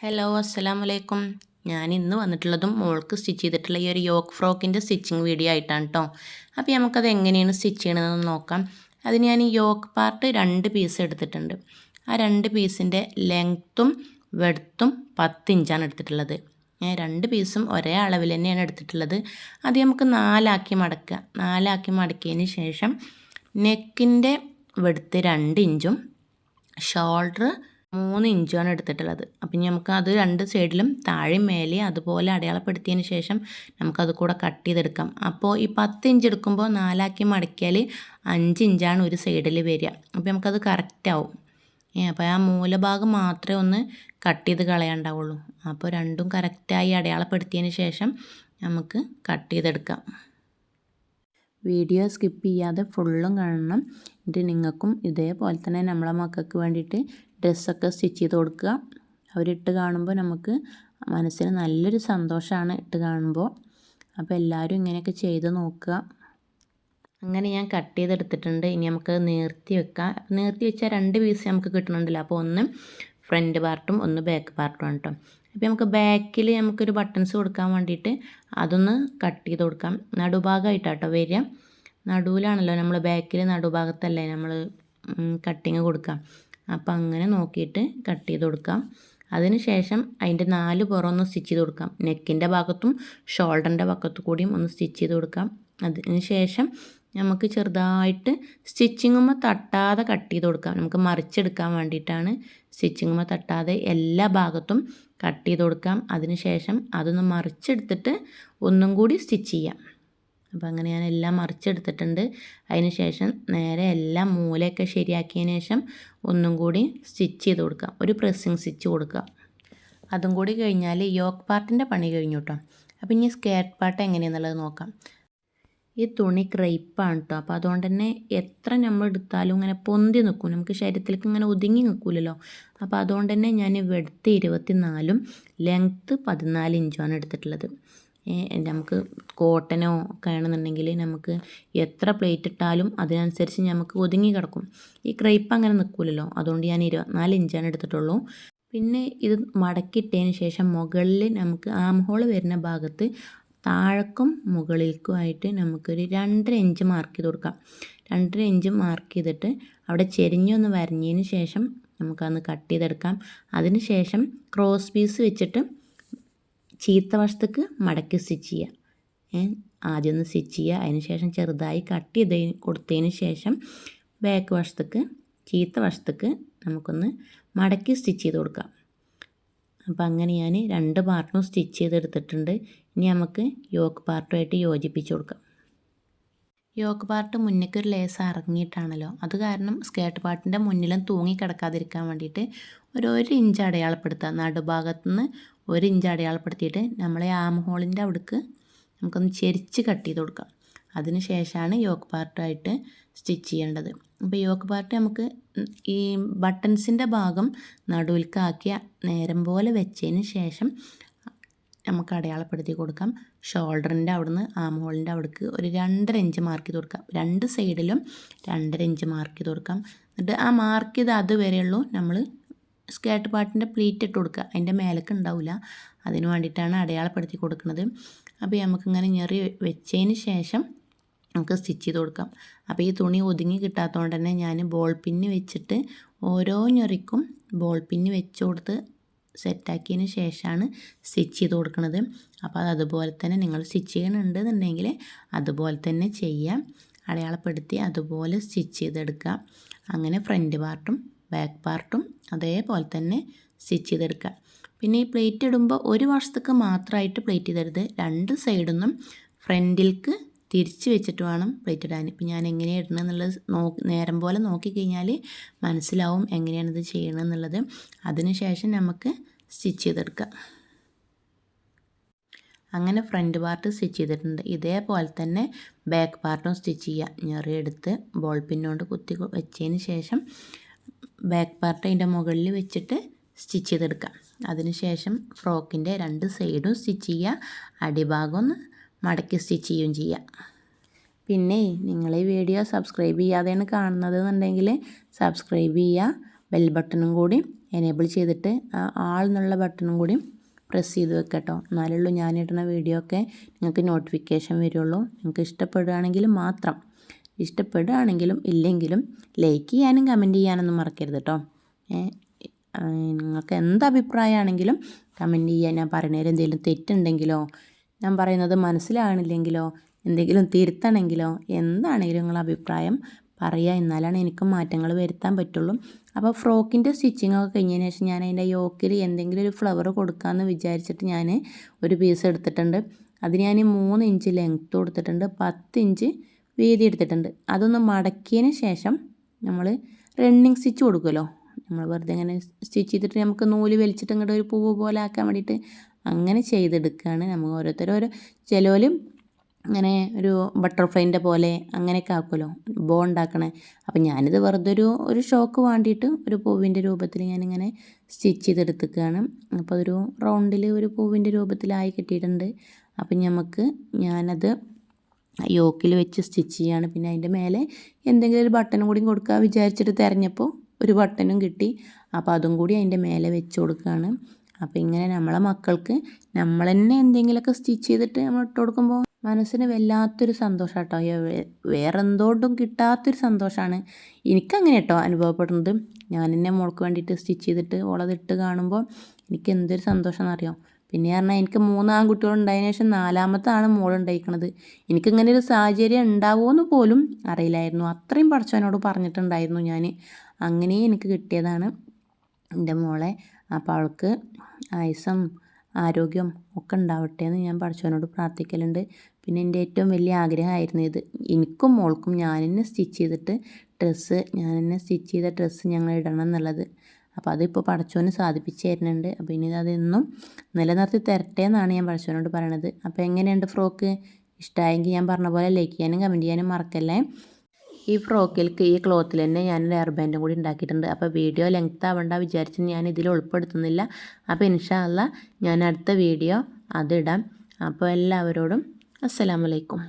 Hello അസ്സലാമു വലൈക്കും ഞാൻ ഇന്ന് വന്നിട്ടുള്ളതും മോൾക്ക് സ്റ്റിച്ച് ചെയ്തിട്ടുള്ള ഈ ഒരു യോക്ക് ഫ്രോക്കിന്റെ സ്റ്റിച്ചിങ് വീഡിയോ ആയിട്ടാണ് കേട്ടോ അപ്പോൾ നമുക്കത് എങ്ങനെയാണ് സ്റ്റിച്ച് ചെയ്യണതെന്ന് നോക്കാം. അതിന് ഞാൻ ഈ യോക്ക് പാർട്ട് രണ്ട് പീസ് എടുത്തിട്ടുണ്ട്. ആ രണ്ട് പീസിന്റെ ലെങ്ത്തും വെടുത്തും പത്ത് ഇഞ്ചാണ് എടുത്തിട്ടുള്ളത്. ഞാൻ രണ്ട് പീസും ഒരേ അളവിൽ തന്നെയാണ് എടുത്തിട്ടുള്ളത്. അത് നമുക്ക് നാലാക്കി മടക്കുക. നാലാക്കി മടക്കിയതിന് ശേഷം നെക്കിന്റെ വെടുത്ത് രണ്ട് ഇഞ്ചും ഷോൾഡർ മൂന്ന് ഇഞ്ചാണ് എടുത്തിട്ടുള്ളത്. അപ്പം നമുക്ക് അത് രണ്ട് സൈഡിലും താഴെ മേലെ അതുപോലെ അടയാളപ്പെടുത്തിയതിന് ശേഷം നമുക്കത് കൂടെ കട്ട് ചെയ്തെടുക്കാം. അപ്പോൾ ഈ പത്ത് ഇഞ്ച് എടുക്കുമ്പോൾ നാലാക്കി മടക്കിയാൽ അഞ്ച് ഇഞ്ചാണ് ഒരു സൈഡിൽ വരിക. അപ്പോൾ നമുക്കത് കറക്റ്റ് ആവും. അപ്പോൾ ആ മൂലഭാഗം മാത്രമേ ഒന്ന് കട്ട് ചെയ്ത് കളയാണ്ടാവുള്ളൂ. അപ്പോൾ രണ്ടും കറക്റ്റായി അടയാളപ്പെടുത്തിയതിന് ശേഷം നമുക്ക് കട്ട് ചെയ്തെടുക്കാം. വീഡിയോ സ്കിപ്പ് ചെയ്യാതെ ഫുള്ളും കാണണം. എന്നിട്ട് നിങ്ങൾക്കും ഇതേപോലെ തന്നെ നമ്മളെ മക്കൾക്ക് വേണ്ടിയിട്ട് ഡ്രസ്സൊക്കെ സ്റ്റിച്ച് ചെയ്ത് കൊടുക്കുക. അവരിട്ട് കാണുമ്പോൾ നമുക്ക് മനസ്സിന് നല്ലൊരു സന്തോഷമാണ് ഇട്ട് കാണുമ്പോൾ. അപ്പോൾ എല്ലാവരും ഇങ്ങനെയൊക്കെ ചെയ്ത് നോക്കുക. അങ്ങനെ ഞാൻ കട്ട് ചെയ്തെടുത്തിട്ടുണ്ട്. ഇനി നമുക്ക് നേർത്തി വെക്കാം. നേർത്തി വെച്ചാൽ രണ്ട് പീസ് നമുക്ക് കിട്ടുന്നുണ്ടല്ലോ അപ്പോൾ ഒന്ന് ഫ്രണ്ട് പാർട്ടും ഒന്ന് ബാക്ക് പാർട്ടും ആണ് കേട്ടോ. അപ്പോൾ നമുക്ക് ബാക്കിൽ നമുക്കൊരു ബട്ടൺസ് കൊടുക്കാൻ വേണ്ടിയിട്ട് അതൊന്ന് കട്ട് ചെയ്ത് കൊടുക്കാം. നടുഭാഗമായിട്ടാട്ടോ വരിക. നടുവിലാണല്ലോ നമ്മൾ ബാക്കിൽ നടുഭാഗത്തല്ലേ നമ്മൾ കട്ടിങ് കൊടുക്കാം അപ്പോൾ അങ്ങനെ നോക്കിയിട്ട് കട്ട് ചെയ്ത് കൊടുക്കാം. അതിനുശേഷം അതിന്റെ നാല് പുറം ഒന്ന് സ്റ്റിച്ച് ചെയ്ത് കൊടുക്കാം. നെക്കിന്റെ ഭാഗത്തും ഷോൾഡറിന്റെ ഭാഗത്തു കൂടിയും ഒന്ന് സ്റ്റിച്ച് ചെയ്ത് കൊടുക്കാം. അതിന് ശേഷം നമുക്ക് ചെറുതായിട്ട് സ്റ്റിച്ചിങ്ങുമ്പോൾ തട്ടാതെ കട്ട് ചെയ്ത് കൊടുക്കാം. നമുക്ക് മറിച്ചെടുക്കാൻ വേണ്ടിയിട്ടാണ് സ്റ്റിച്ചിങ്ങുമ്പോൾ തട്ടാതെ എല്ലാ ഭാഗത്തും കട്ട് ചെയ്ത് കൊടുക്കാം. അതിനുശേഷം അതൊന്ന് മറിച്ചെടുത്തിട്ട് ഒന്നും കൂടി സ്റ്റിച്ച് ചെയ്യാം. അപ്പോൾ അങ്ങനെ ഞാൻ എല്ലാം മറിച്ചെടുത്തിട്ടുണ്ട്. അതിന് ശേഷം നേരെ എല്ലാം മൂലയൊക്കെ ശരിയാക്കിയതിന് ശേഷം ഒന്നും കൂടി സ്റ്റിച്ച് ചെയ്ത് കൊടുക്കാം. ഒരു പ്രസ്സിങ് സ്റ്റിച്ച് കൊടുക്കുക. അതും കൂടി കഴിഞ്ഞാൽ യോക്ക് പാർട്ടിന്റെ പണി കഴിഞ്ഞു കേട്ടോ അപ്പോൾ ഇനി സ്കേർട്ട് പാർട്ട് എങ്ങനെയാണെന്നുള്ളത് നോക്കാം. ഈ തുണി ക്രൈപ്പാണ് കേട്ടോ അപ്പോൾ അതുകൊണ്ട് തന്നെ എത്ര നമ്മൾ എടുത്താലും ഇങ്ങനെ പൊന്തി നിൽക്കും. നമുക്ക് ശരീരത്തിലേക്ക് ഇങ്ങനെ ഒതുങ്ങി നിൽക്കില്ലല്ലോ അപ്പോൾ അതുകൊണ്ട് തന്നെ ഞാൻ വെടുത്ത് ഇരുപത്തി നാലും ലെങ്ത്ത് പതിനാല് ഇഞ്ചുമാണ് എടുത്തിട്ടുള്ളത്. നമുക്ക് കോട്ടനോ ഒക്കെ ആണെന്നുണ്ടെങ്കിൽ നമുക്ക് എത്ര പ്ലേറ്റ് ഇട്ടാലും അതിനനുസരിച്ച് നമുക്ക് ഒതുങ്ങി കിടക്കും. ഈ ക്രൈപ്പ് അങ്ങനെ നിൽക്കില്ലല്ലോ അതുകൊണ്ട് ഞാൻ ഇരുപത്തിനാല് ഇഞ്ചാണ് എടുത്തിട്ടുള്ളൂ. പിന്നെ ഇത് മടക്കിയിട്ടതിന് ശേഷം മുകളിൽ നമുക്ക് ആം ഹോൾ വരുന്ന ഭാഗത്ത് താഴക്കും മുകളിലേക്കുമായിട്ട് നമുക്കൊരു രണ്ടര ഇഞ്ച് മാർക്ക് ചെയ്ത് കൊടുക്കാം. രണ്ടര ഇഞ്ച് മാർക്ക് ചെയ്തിട്ട് അവിടെ ചെരിഞ്ഞൊന്ന് വരഞ്ഞതിന് ശേഷം നമുക്കതൊന്ന് കട്ട് ചെയ്തെടുക്കാം. അതിന് ശേഷം ക്രോസ് പീസ് വെച്ചിട്ട് ചീത്ത വശത്തേക്ക് മടക്കി സ്റ്റിച്ച് ചെയ്യുക. ആദ്യം ഒന്ന് സ്റ്റിച്ച് ചെയ്യുക. അതിന് ശേഷം ചെറുതായി കട്ട് ചെയ്ത് കൊടുത്തതിന് ശേഷം ബാക്ക് വശത്തേക്ക് ചീത്ത വശത്തേക്ക് നമുക്കൊന്ന് മടക്കി സ്റ്റിച്ച് ചെയ്ത് കൊടുക്കാം. അപ്പം അങ്ങനെ ഞാൻ രണ്ട് പാർട്ടും സ്റ്റിച്ച് ചെയ്തെടുത്തിട്ടുണ്ട്. ഇനി നമുക്ക് യോക്ക് പാർട്ടുമായിട്ട് യോജിപ്പിച്ച് കൊടുക്കാം. യോക്ക് പാർട്ട് മുന്നേക്ക് ഒരു ലേസ് ഇറങ്ങിയിട്ടാണല്ലോ അത് കാരണം സ്കേർട്ട് പാർട്ടിന്റെ മുന്നിലും തൂങ്ങി കിടക്കാതിരിക്കാൻ വേണ്ടിയിട്ട് ഒരു ഒരു ഇഞ്ച് അടയാളപ്പെടുത്തുക. നടുഭാഗത്തുനിന്ന് ഒരു ഇഞ്ച് അടയാളപ്പെടുത്തിയിട്ട് നമ്മളെ ആം ഹോളിന്റെ അവിടേക്ക് നമുക്കൊന്ന് ചെരിച്ച് കട്ട് ചെയ്ത് കൊടുക്കാം. അതിന് ശേഷമാണ് യോക്ക് പാർട്ടായിട്ട് സ്റ്റിച്ച് ചെയ്യേണ്ടത്. അപ്പോൾ യോക്ക് പാർട്ട് നമുക്ക് ഈ ബട്ടൺസിന്റെ ഭാഗം നടുവിൽക്കാക്കിയ നേരം പോലെ വെച്ചതിന് ശേഷം നമുക്ക് അടയാളപ്പെടുത്തി കൊടുക്കാം. ഷോൾഡറിന്റെ അവിടുന്ന് ആം ഹോളിന്റെ അവിടേക്ക് ഒരു രണ്ടര ഇഞ്ച് മാർക്ക് ചെയ്ത് കൊടുക്കാം. രണ്ട് സൈഡിലും രണ്ടര ഇഞ്ച് മാർക്ക് ചെയ്ത് കൊടുക്കാം. എന്നിട്ട് ആ മാർക്ക് ചെയ്ത് അതുവരെയുള്ളൂ നമ്മൾ സ്കേർട്ട് പാട്ടിന്റെ പ്ലീറ്റ് ഇട്ട് കൊടുക്കുക. അതിന്റെ മേലേക്ക് ഉണ്ടാവില്ല. അതിന് വേണ്ടിയിട്ടാണ് അടയാളപ്പെടുത്തി കൊടുക്കുന്നത്. അപ്പോൾ നമുക്കിങ്ങനെ ഞെറി വെച്ചതിന് ശേഷം നമുക്ക് സ്റ്റിച്ച് ചെയ്ത് കൊടുക്കാം. അപ്പോൾ ഈ തുണി ഒതുങ്ങി കിട്ടാത്തതുകൊണ്ട് തന്നെ ഞാൻ ബോൾ പിന്ന് വെച്ചിട്ട് ഓരോ ഞെറിക്കും ബോൾ പിന്ന് വെച്ച് കൊടുത്ത് സെറ്റാക്കിയതിന് ശേഷമാണ് സ്റ്റിച്ച് ചെയ്ത് കൊടുക്കുന്നത്. അപ്പോൾ അത് അതുപോലെ തന്നെ നിങ്ങൾ സ്റ്റിച്ച് ചെയ്യണമെന്നുണ്ടെങ്കിൽ അതുപോലെ തന്നെ ചെയ്യാം. അടയാളപ്പെടുത്തി അതുപോലെ സ്റ്റിച്ച് ചെയ്തെടുക്കുക. അങ്ങനെ ഫ്രണ്ട് പാർട്ടും ബാക്ക് പാർട്ടും അതേപോലെ തന്നെ സ്റ്റിച്ച് ചെയ്തെടുക്കുക. പിന്നെ ഈ പ്ലേറ്റ് ഇടുമ്പോൾ ഒരു വർഷത്തേക്ക് മാത്രമായിട്ട് പ്ലേറ്റ് ചെയ്തരുത്. രണ്ട് സൈഡിൽ നിന്നും ഫ്രണ്ടിലേക്ക് തിരിച്ച് വെച്ചിട്ട് വേണം പ്ലേറ്റ് ഇടാൻ. ഇപ്പം ഞാൻ എങ്ങനെയാണ് ഇടണം എന്നുള്ളത് നോക്കി നേരം പോലെ നോക്കിക്കഴിഞ്ഞാൽ മനസ്സിലാവും എങ്ങനെയാണിത് ഇത് ചെയ്യണമെന്നുള്ളത് അതിന് ശേഷം നമുക്ക് സ്റ്റിച്ച് ചെയ്തെടുക്കാം. അങ്ങനെ ഫ്രണ്ട് പാർട്ട് സ്റ്റിച്ച് ചെയ്തിട്ടുണ്ട്. ഇതേപോലെ തന്നെ ബാക്ക് പാർട്ടും സ്റ്റിച്ച് ചെയ്യുക. ഞെറിയെടുത്ത് ബോൾ പിന്നോണ്ട് കുത്തി വെച്ചതിന് ശേഷം ബാക്ക് പാർട്ട് അതിന്റെ മുകളിൽ വെച്ചിട്ട് സ്റ്റിച്ച് ചെയ്തെടുക്കാം. അതിനുശേഷം ഫ്രോക്കിന്റെ രണ്ട് സൈഡും സ്റ്റിച്ച് ചെയ്യുക. അടിഭാഗം ഒന്ന് മടക്കി സ്റ്റിച്ച് ചെയ്യുകയും ചെയ്യുക. പിന്നെ നിങ്ങൾ ഈ വീഡിയോ സബ്സ്ക്രൈബ് ചെയ്യാതെയാണ് കാണുന്നത് എന്നുണ്ടെങ്കിൽ സബ്സ്ക്രൈബ് ചെയ്യുക. ബെൽ ബട്ടണും കൂടി എനേബിൾ ചെയ്തിട്ട് ആൾ എന്നുള്ള ബട്ടണും കൂടി പ്രസ് ചെയ്ത് വെക്കട്ടോ എന്നാലുള്ളൂ ഞാനിടുന്ന വീഡിയോ ഒക്കെ നിങ്ങൾക്ക് നോട്ടിഫിക്കേഷൻ വരുള്ളൂ. നിങ്ങൾക്ക് ഇഷ്ടപ്പെടുകയാണെങ്കിൽ മാത്രം ഇഷ്ടപ്പെടുകയാണെങ്കിലും ഇല്ലെങ്കിലും ലൈക്ക് ചെയ്യാനും കമന്റ് ചെയ്യാനൊന്നും മറക്കരുത് കേട്ടോ നിങ്ങൾക്ക് എന്ത് അഭിപ്രായമാണെങ്കിലും കമന്റ് ചെയ്യാൻ ഞാൻ പറയുന്നതിൽ എന്തെങ്കിലും തെറ്റുണ്ടെങ്കിലോ ഞാൻ പറയുന്നത് മനസ്സിലാകണില്ലെങ്കിലോ എന്തെങ്കിലും തിരുത്തണമെങ്കിലോ എന്താണെങ്കിലും നിങ്ങളെ അഭിപ്രായം പറയുക എന്നാലാണ് എനിക്ക് മാറ്റങ്ങൾ വരുത്താൻ പറ്റുള്ളൂ. അപ്പോൾ ഫ്രോക്കിന്റെ സ്റ്റിച്ചിങ് ഒക്കെ കഴിഞ്ഞതിന് ശേഷം ഞാൻ അതിന്റെ യോക്കിൽ എന്തെങ്കിലും ഒരു ഫ്ലവർ കൊടുക്കാമെന്ന് വിചാരിച്ചിട്ട് ഞാൻ ഒരു പീസ് എടുത്തിട്ടുണ്ട്. അതിന് ഞാൻ മൂന്ന് ഇഞ്ച് ലെങ്ത്ത് കൊടുത്തിട്ടുണ്ട്. പത്ത് ഇഞ്ച് വീതി എടുത്തിട്ടുണ്ട് അതൊന്ന് മടക്കിയതിന് ശേഷം നമ്മൾ റണ്ണിങ് സ്റ്റിച്ച് കൊടുക്കുമല്ലോ. നമ്മൾ വെറുതെ ഇങ്ങനെ സ്റ്റിച്ച് ചെയ്തിട്ട് നമുക്ക് നൂൽ വലിച്ചിട്ട് ഇങ്ങോട്ട് ഒരു പൂവ് പോലെ ആക്കാൻ വേണ്ടിയിട്ട് അങ്ങനെ ചെയ്തെടുക്കുകയാണ്. നമുക്ക് ഓരോരുത്തരും ഓരോ ചിലവരും ഇങ്ങനെ ഒരു ബട്ടർഫ്ലൈന്റെ പോലെ അങ്ങനെയൊക്കെ ആക്കുമല്ലോ. ബോ ഉണ്ടാക്കണേ അപ്പം ഞാനിത് വെറുതെ ഒരു ഒരു ഷോക്ക് വേണ്ടിയിട്ട് ഒരു പൂവിന്റെ രൂപത്തിൽ ഞാനിങ്ങനെ സ്റ്റിച്ച് ചെയ്തെടുത്തുക്കുകയാണ് അപ്പോൾ അതൊരു റൗണ്ടിൽ ഒരു പൂവിന്റെ രൂപത്തിലായി കിട്ടിയിട്ടുണ്ട്. അപ്പം നമുക്ക് ഞാനത് യോക്കിൽ വെച്ച് സ്റ്റിച്ച് ചെയ്യാണ്. പിന്നെ അതിന്റെ മേലെ എന്തെങ്കിലും ഒരു ബട്ടനും കൂടി കൊടുക്കുക വിചാരിച്ചിട്ട് തിരഞ്ഞപ്പോൾ ഒരു ബട്ടനും കിട്ടി. അപ്പോൾ അതും കൂടി അതിന്റെ മേലെ വെച്ച് കൊടുക്കുകയാണ്. അപ്പോൾ ഇങ്ങനെ നമ്മളെ മക്കൾക്ക് നമ്മൾ തന്നെ എന്തെങ്കിലുമൊക്കെ സ്റ്റിച്ച് ചെയ്തിട്ട് നമ്മൾ ഇട്ട് കൊടുക്കുമ്പോൾ മനസ്സിന് വല്ലാത്തൊരു സന്തോഷം കേട്ടോ. വേറെ കിട്ടാത്തൊരു സന്തോഷമാണ്. എനിക്കങ്ങനെ കേട്ടോ അനുഭവപ്പെടുന്നത്. ഞാൻ എന്നെ മോൾക്ക് വേണ്ടിയിട്ട് സ്റ്റിച്ച് ചെയ്തിട്ട് ഓളതിട്ട് കാണുമ്പോൾ എനിക്ക് എന്തൊരു സന്തോഷം എന്നറിയാം പിന്നെ പറഞ്ഞാൽ എനിക്ക് മൂന്ന് ആൺകുട്ടികൾ ഉണ്ടായതിനു ശേഷം നാലാമത്താണ് മോൾ ഉണ്ടായിരിക്കണത് എനിക്കിങ്ങനെ ഒരു സാഹചര്യം ഉണ്ടാവുമെന്ന് പോലും അറിയില്ലായിരുന്നു. അത്രയും പഠിച്ചവനോട് പറഞ്ഞിട്ടുണ്ടായിരുന്നു ഞാൻ അങ്ങനെ എനിക്ക് കിട്ടിയതാണ് എന്റെ മോളെ. അപ്പോൾ അവൾക്ക് ആയുസം ആരോഗ്യം ഒക്കെ ഉണ്ടാവട്ടെ എന്ന് ഞാൻ പഠിച്ചവനോട് പ്രാർത്ഥിക്കലുണ്ട്. പിന്നെ എന്റെ ഏറ്റവും വലിയ ആഗ്രഹമായിരുന്നു ഇത്. എനിക്കും മോൾക്കും ഞാൻ തന്നെ സ്റ്റിച്ച് ചെയ്തിട്ട് ഡ്രസ്സ് ഞാൻ തന്നെ സ്റ്റിച്ച് ചെയ്ത ഡ്രസ്സ് ഞങ്ങൾ ഇടണം എന്നുള്ളത്. അപ്പോൾ അതിപ്പോൾ പടച്ചോന് സാധിപ്പിച്ച് തരുന്നുണ്ട്. അപ്പോൾ ഇനി അതെന്നും നിലനിർത്തി തരട്ടെ എന്നാണ് ഞാൻ പടച്ചോനോട് പറയണത്. അപ്പോൾ എങ്ങനെയുണ്ട് ഫ്രോക്ക്? ഇഷ്ടമായെങ്കിൽ ഞാൻ പറഞ്ഞ പോലെ ലൈക്ക് ചെയ്യാനും കമന്റ് ചെയ്യാനും മറക്കല്ലേ. ഈ ഫ്രോക്കിൽക്ക് ഈ ക്ലോത്തിൽ തന്നെ ഞാൻ ഒരു ഹെയർ ബാൻഡും കൂടി ഉണ്ടാക്കിയിട്ടുണ്ട്. അപ്പോൾ വീഡിയോ ലെങ്ത് ആവണ്ട വിചാരിച്ച് ഞാൻ ഇതിൽ ഉൾപ്പെടുത്തുന്നില്ല. അപ്പോൾ ഇൻഷാല്ല ഞാൻ അടുത്ത വീഡിയോ അതിടാം അപ്പോൾ എല്ലാവരോടും അസ്സലാമലൈക്കും